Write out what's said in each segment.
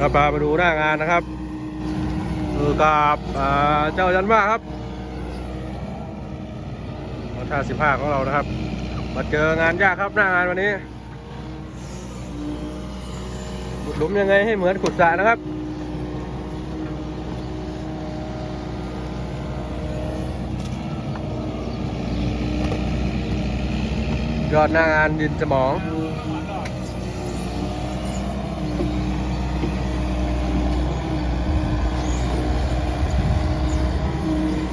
เราพามาดูหน้างานนะครับคือกับเจ้ายันมาครับรถท่าสิบห้าของเรานะครับ มาเจองานยากครับหน้างานวันนี้ขุดหลุมยังไงให้เหมือนขุดสระนะครับยอดหน้างานดินสมอง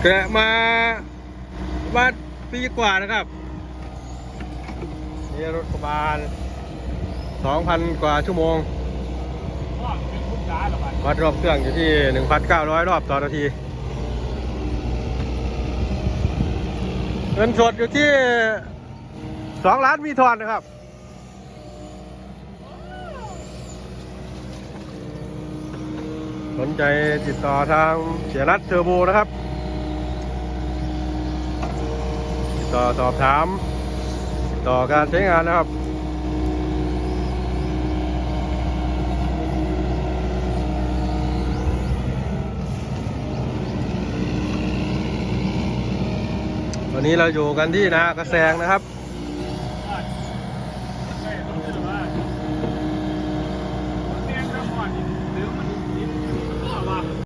แกะมาบ้านปีกว่านะครับนี่รถกระบาลสองพันกว่าชั่วโมง วัดรอบเครื่องอยู่ที่ 1,900 รอบต่อนาที เงินสดอยู่ที่ 2 ล้านมีทอนนะครับสนใจติดต่อทางเสียรัตเทอร์โบนะครับ ต่อสอบถาม ต่อการใช้งานนะครับวันนี้เราอยู่กันที่นา กระแซงนะครับ